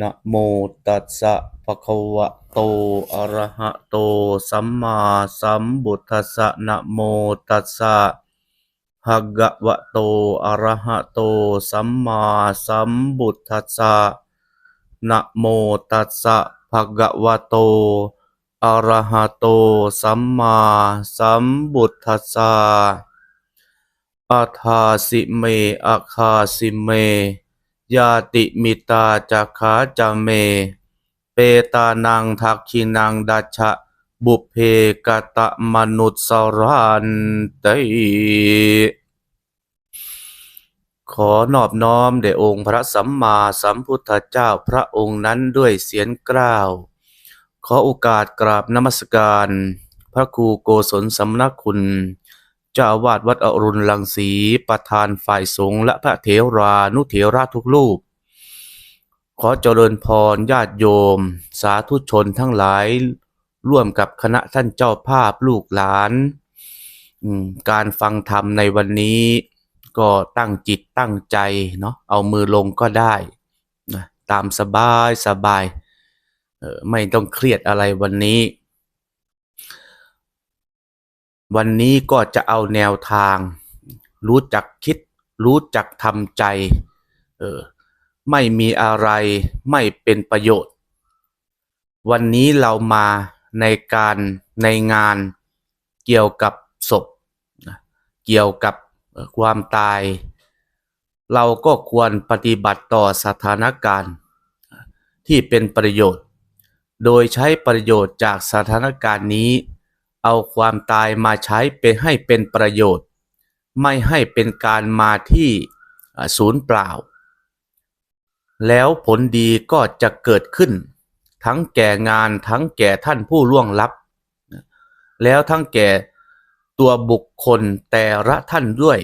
นะโมตัสสะภะคะวะโต อะระหะโต สัมมาสัมพุทธัสสะนะโมตัสสะภะคะวะโต อะระหะโต สัมมาสัมพุทธัสสะนะโมตัสสะภะคะวะโต อะระหะโต สัมมาสัมพุทธัสสะอาทาสิเมอาคาสิเม ยาติมิตาจักขาจะเม เปตานังทักขินังดัชชะบุพเพกตะมนุสรันติขอนอบน้อมแด่องค์พระสัมมาสัมพุทธเจ้าพระองค์นั้นด้วยเสียงกล้าว ขอโอกาสกราบนมัสการ พระครูโกศลสำนักคุณ เจ้าวาดวัดอรุณลังสี ประธานฝ่ายสงฆ์และพระเถรานุเถระทุกรูป ขอเจริญพรญาติโยม สาธุชนทั้งหลาย ร่วมกับคณะท่านเจ้าภาพลูกหลาน การฟังธรรมในวันนี้ ก็ตั้งจิตตั้งใจเนาะเอามือลงก็ได้นะตามสบายสบายไม่ต้องเครียดอะไรวันนี้ วันนี้ก็จะเอาแนวทาง รู้จักคิด รู้จักทำใจเออไม่มีอะไรไม่เป็นประโยชน์ วันนี้เรามาในการในงานเกี่ยวกับศพ เกี่ยวกับความตาย เราก็ควรปฏิบัติต่อสถานการณ์ ที่เป็นประโยชน์ โดยใช้ประโยชน์จากสถานการณ์นี้ เอาความตายมาใช้เป็นให้เป็นประโยชน์ ไม่ให้เป็นการมาที่ศูนย์เปล่า แล้วผลดีก็จะเกิดขึ้น ทั้งแก่งานทั้งแก่ท่านผู้ล่วงลับ แล้วทั้งแก่ตัวบุคคลแต่ละท่านด้วย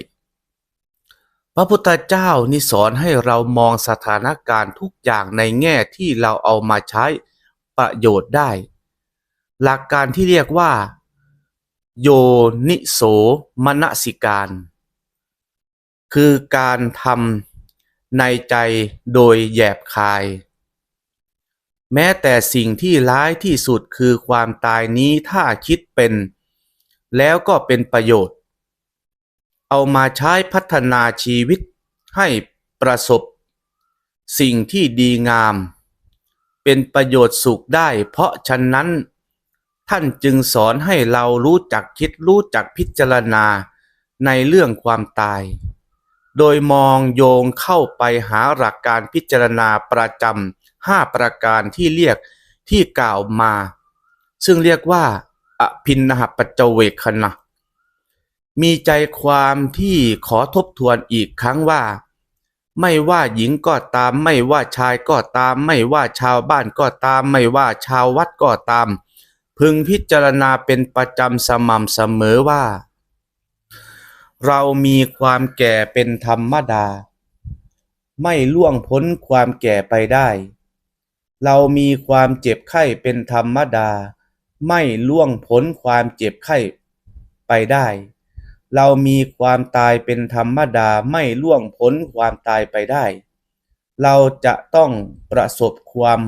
พระพุทธเจ้านี่สอนให้เรามองสถานการณ์ทุกอย่างในแง่ที่เราเอามาใช้ประโยชน์ได้ หลักการที่เรียกว่า โยนิโสมนสิการ คือการทำในใจโดยแยบคาย แม้แต่สิ่งที่ร้ายที่สุดคือความตายนี้ถ้าคิดเป็น แล้วก็เป็นประโยชน์ เอามาใช้พัฒนาชีวิตให้ประสบ สิ่งที่ดีงาม เป็นประโยชน์สุขได้เพราะฉะนั้น ท่านจึงสอนให้เรารู้จักคิดรู้จักพิจารณาในเรื่องความตาย โดยมองโยงเข้าไปหาหลักการพิจารณาประจำห้าประการที่เรียกที่กล่าวมา ซึ่งเรียกว่า อภินหปัจจเวคขณะมีใจความที่ขอทบทวนอีกครั้งว่า ไม่ว่าหญิงก็ตาม ไม่ว่าชายก็ตาม ไม่ว่าชาวบ้านก็ตาม ไม่ว่าชาววัดก็ตาม พึงพิจารณาเป็นประจำสม่ำเสมอว่า เรามีความแก่เป็นธรรมดา ไม่ล่วงพ้นความแก่ไปได้ เรามีความเจ็บไข้เป็นธรรมดา ไม่ล่วงพ้นความเจ็บไข้ไปได้ เรามีความตายเป็นธรรมดาไม่ล่วงพ้นความตายไปได้ เราจะต้องประสบความ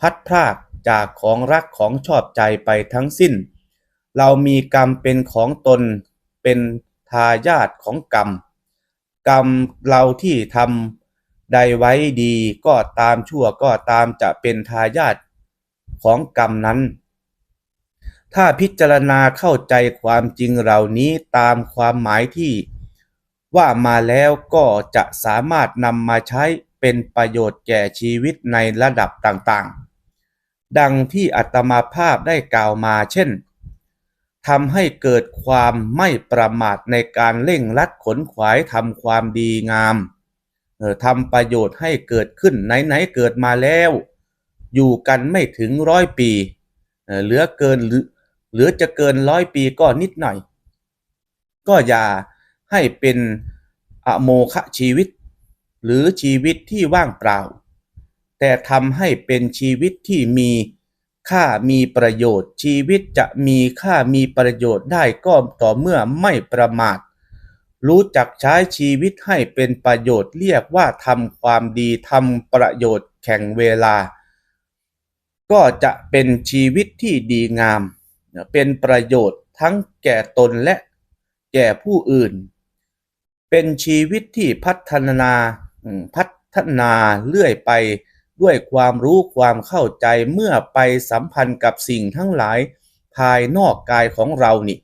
พัดพราก จากของรักของชอบใจไปทั้งสิ้น เรามีกรรมเป็นของตนเป็นทายาทของกรรม กรรมเราที่ทำใดไว้ดีก็ตามชั่วก็ตามจะเป็นทายาทของกรรมนั้น ถ้าพิจารณาเข้าใจความจริงเหล่านี้ตามความหมายที่ว่ามาแล้วก็จะสามารถนำมาใช้เป็นประโยชน์แก่ชีวิตในระดับต่างๆ ดังที่อัตมาภาพได้กล่าวมาเช่นทำให้เกิดความไม่ประมาทในการเร่งรัดขนขวายทำความดีงามทำประโยชน์ให้เกิดขึ้นไหนๆเกิดมาแล้ว อยู่กันไม่ถึงร้อยปีเอ่อเหลือเกินหรือเหลือจะเกินร้อยปีก็นิดหน่อย ก็อย่าให้เป็นอโมคะชีวิต หรือชีวิตที่ว่างเปล่า แต่ทำให้เป็นชีวิตที่มีค่ามีประโยชน์ ชีวิตจะมีค่ามีประโยชน์ได้ก็ต่อเมื่อไม่ประมาท รู้จักใช้ชีวิตให้เป็นประโยชน์เรียกว่าทำความดีทำประโยชน์แข่งเวลา ก็จะเป็นชีวิตที่ดีงาม เป็นประโยชน์ทั้งแก่ตนและแก่ผู้อื่น เป็นชีวิตที่พัฒนาพัฒนาเรื่อยไป ด้วยความรู้ความเข้าใจเมื่อไปสัมพันธ์กับสิ่งทั้งหลาย ภายนอกกายของเรานี่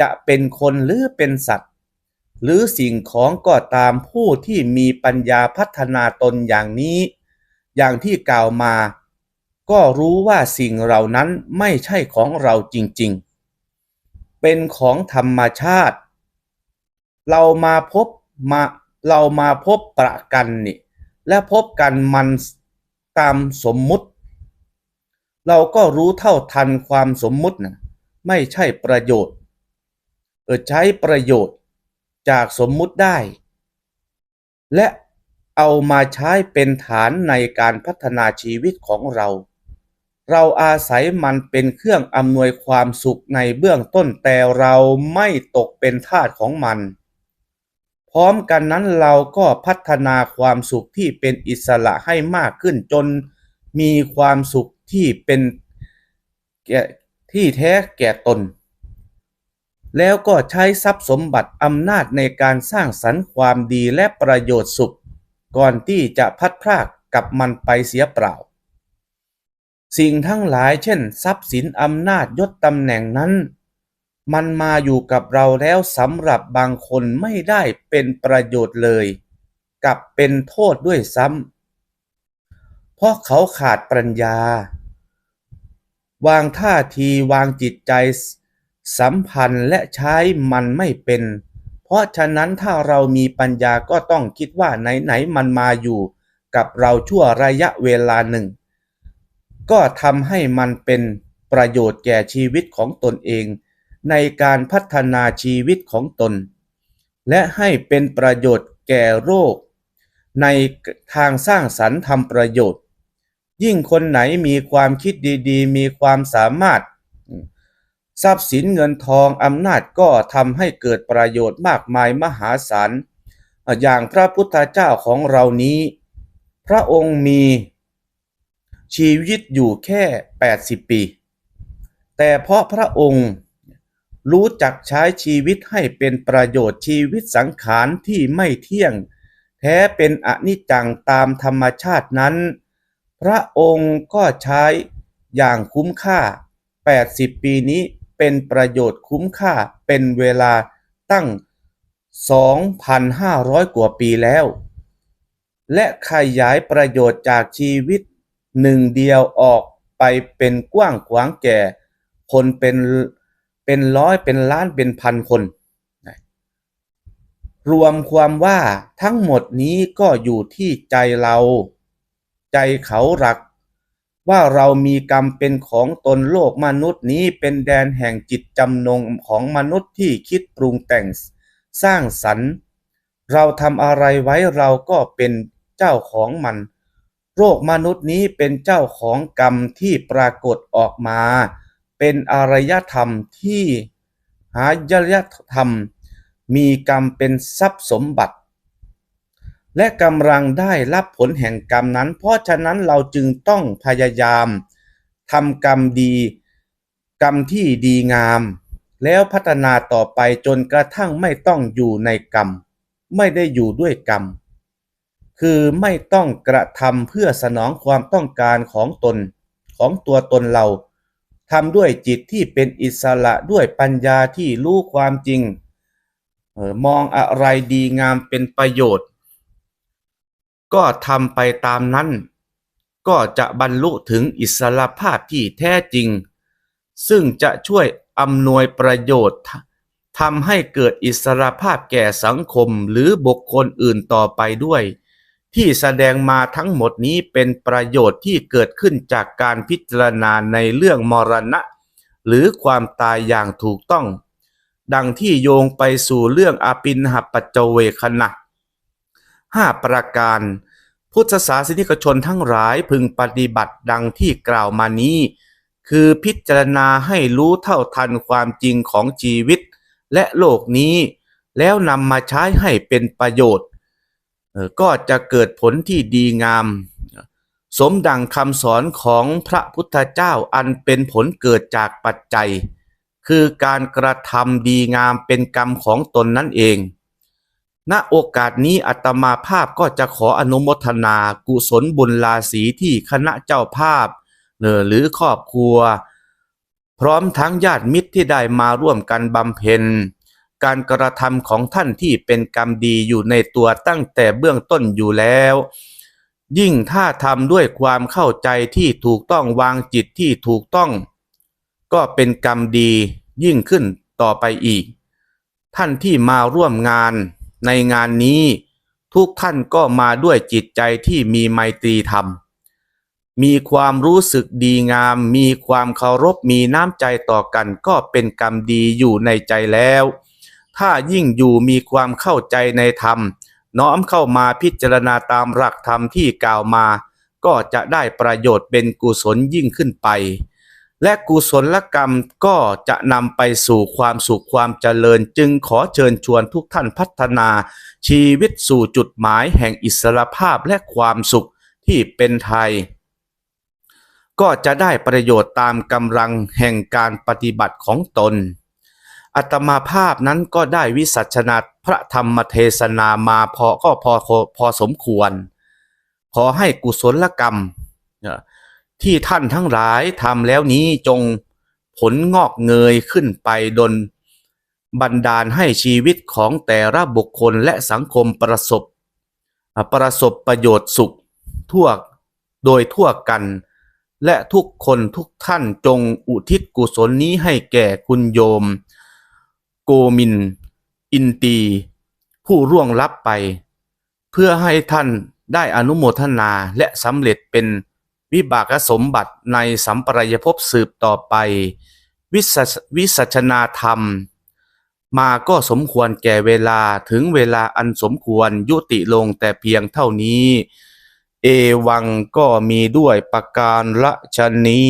จะเป็นคนหรือเป็นสัตว์ หรือสิ่งของก็ตามผู้ที่มีปัญญาพัฒนาตนอย่างนี้ อย่างที่กล่าวมา ก็รู้ว่าสิ่งเหล่านั้นไม่ใช่ของเราจริง ๆ เป็นของธรรมชาติ เรามาพบมาเรามาพบประกันนี่และพบกันมัน ตามสมมุติ เราก็รู้เท่าทันความสมมุตินะไม่ใช่ประโยชน์เออใช้ประโยชน์จากสมมุติได้ และเอามาใช้เป็นฐานในการพัฒนาชีวิตของเรา เราอาศัยมันเป็นเครื่องอำนวยความสุขในเบื้องต้นแต่เราไม่ตกเป็นทาสของมัน พร้อมกันนั้นเราก็พัฒนาความสุขที่เป็นอิสระให้มากขึ้นจนมีความสุขที่เป็นแก่ที่แท้แก่ตน แล้วก็ใช้ทรัพย์สมบัติอำนาจในการสร้างสรรค์ความดีและประโยชน์สุข ก่อนที่จะพัดพรากกับมันไปเสียเปล่า สิ่งทั้งหลายเช่น ทรัพย์สินอำนาจยศตำแหน่งนั้น มันมาอยู่กับเราแล้วสำหรับบางคนไม่ได้เป็นประโยชน์เลย กลับเป็นโทษด้วยซ้ำเพราะเขาขาดปัญญา วางท่าทีวางจิตใจสัมพันธ์และใช้มันไม่เป็น เพราะฉะนั้นถ้าเรามีปัญญาก็ต้องคิดว่าไหนๆมันมาอยู่กับเราชั่วระยะเวลาหนึ่ง ก็ทำให้มันเป็นประโยชน์แก่ชีวิตของตนเอง ในการพัฒนาชีวิตของตน และให้เป็นประโยชน์แก่โรคในทางสร้างสรรค์ทำประโยชน์ ยิ่งคนไหนมีความคิดดีๆ มีความสามารถ ทรัพย์สินเงินทองอำนาจก็ทำให้เกิดประโยชน์มากมายมหาศาลอย่างพระพุทธเจ้าของเรานี้ พระองค์มีชีวิตอยู่แค่ 80 ปี แต่เพราะพระองค์ รู้จักใช้ชีวิตให้เป็นประโยชน์ชีวิตสังขารที่ไม่เที่ยง แท้เป็นอนิจจังตามธรรมชาตินั้น พระองค์ก็ใช้อย่างคุ้มค่า 80 ปีนี้เป็นประโยชน์คุ้มค่าเป็นเวลาตั้ง 2,500 กว่าปีแล้ว และขยายประโยชน์จากชีวิตหนึ่งเดียวออกไปเป็นกว้างขวางแก่ คนเป็น เป็นร้อยเป็นล้านเป็นพันคนรวมความว่าทั้งหมดนี้ก็อยู่ที่ใจเรา ใจเขาหลัก ว่าเรามีกรรมเป็นของตนโลกมนุษย์นี้เป็นแดนแห่งจิตจำนงของมนุษย์ที่คิดปรุงแต่งสร้างสรรค์ เราทำอะไรไว้เราก็เป็นเจ้าของมันโรคมนุษย์นี้เป็นเจ้าของกรรมที่ปรากฏออกมา เป็นอารยธรรมที่หายยธรรม มีกรรมเป็นทรัพย์สมบัติ และกำลังได้รับผลแห่งกรรมนั้น เพราะฉะนั้นเราจึงต้องพยายามทำกรรมดี กรรมที่ดีงาม แล้วพัฒนาต่อไปจนกระทั่งไม่ต้องอยู่ในกรรม ไม่ได้อยู่ด้วยกรรม คือไม่ต้องกระทำเพื่อสนองความต้องการของตนของตัวตนเรา ทำด้วยจิตที่เป็นอิสระด้วยปัญญาที่รู้ความจริงออมองอะไรดีงามเป็นประโยชน์ ก็ทำไปตามนั้น ก็จะบรรลุถึงอิสรภาพที่แท้จริง ซึ่งจะช่วยอำนวยประโยชน์ทำให้เกิดอิสรภาพแก่สังคมหรือบุคคลอื่นต่อไปด้วย ที่แสดงมาทั้งหมดนี้เป็นประโยชน์ที่เกิดขึ้นจากการพิจารณาในเรื่องมรณะ หรือความตายอย่างถูกต้อง ดังที่โยงไปสู่เรื่องอปินหปัจเวคณะห้าประการ พุทธศาสนิกชนทั้งหลายพึงปฏิบัติดังที่กล่าวมานี้ คือพิจารณาให้รู้เท่าทันความจริงของชีวิต และโลกนี้ แล้วนำมาใช้ให้เป็นประโยชน์ ก็จะเกิดผลที่ดีงาม สมดังคำสอนของพระพุทธเจ้าอันเป็นผลเกิดจากปัจจัย คือการกระทำดีงามเป็นกรรมของตนนั่นเอง ณโอกาสนี้อัตมาภาพก็จะขออนุโมทนากุศลบุญราศีที่คณะเจ้าภาพเหรือครอบครัว พร้อมทั้งญาติมิตรที่ได้มาร่วมกันบำเพ็ญ การกระทำของท่านที่เป็นกรรมดีอยู่ในตัวตั้งแต่เบื้องต้นอยู่แล้ว ยิ่งถ้าทำด้วยความเข้าใจที่ถูกต้องวางจิตที่ถูกต้อง ก็เป็นกรรมดียิ่งขึ้นต่อไปอีก ท่านที่มาร่วมงานในงานนี้ทุกท่านก็มาด้วยจิตใจที่มีไมตรีธรรม มีความรู้สึกดีงาม มีความเคารพ มีน้ำใจต่อกันก็เป็นกรรมดีอยู่ในใจแล้ว ถ้ายิ่งอยู่มีความเข้าใจในธรรม น้อมเข้ามาพิจารณาตามหลักธรรมที่กล่าวมา ก็จะได้ประโยชน์เป็นกุศลยิ่งขึ้นไป และกุศลกรรมก็จะนำไปสู่ความสุขความเจริญ จึงขอเชิญชวนทุกท่านพัฒนา ชีวิตสู่จุดหมายแห่งอิสรภาพและความสุขที่เป็นไทย ก็จะได้ประโยชน์ตามกำลังแห่งการปฏิบัติของตน อัตมาภาพนั้นก็ได้วิสัชนาพระธรรมเทศนามาพอก็พอพอสมควร ขอให้กุศลกรรม ที่ท่านทั้งหลายทำแล้วนี้จงผลงอกเงยขึ้นไปดน บันดาลให้ชีวิตของแต่ละบุคคลและสังคมประสบ ประสบประโยชน์สุขทั่วโดยทั่วกัน และทุกคนทุกท่านจงอุทิศกุศลนี้ให้แก่คุณโยม โกมิน อินตี ผู้ร่วงลับไป เพื่อให้ท่านได้อนุโมทนาและสำเร็จเป็นวิบากสมบัติในสัมปรายภพสืบต่อไป วิสัชวิสัชนาธรรม มาก็สมควรแก่เวลาถึงเวลาอันสมควรยุติลงแต่เพียงเท่านี้ เอวังก็มีด้วยประการละชนี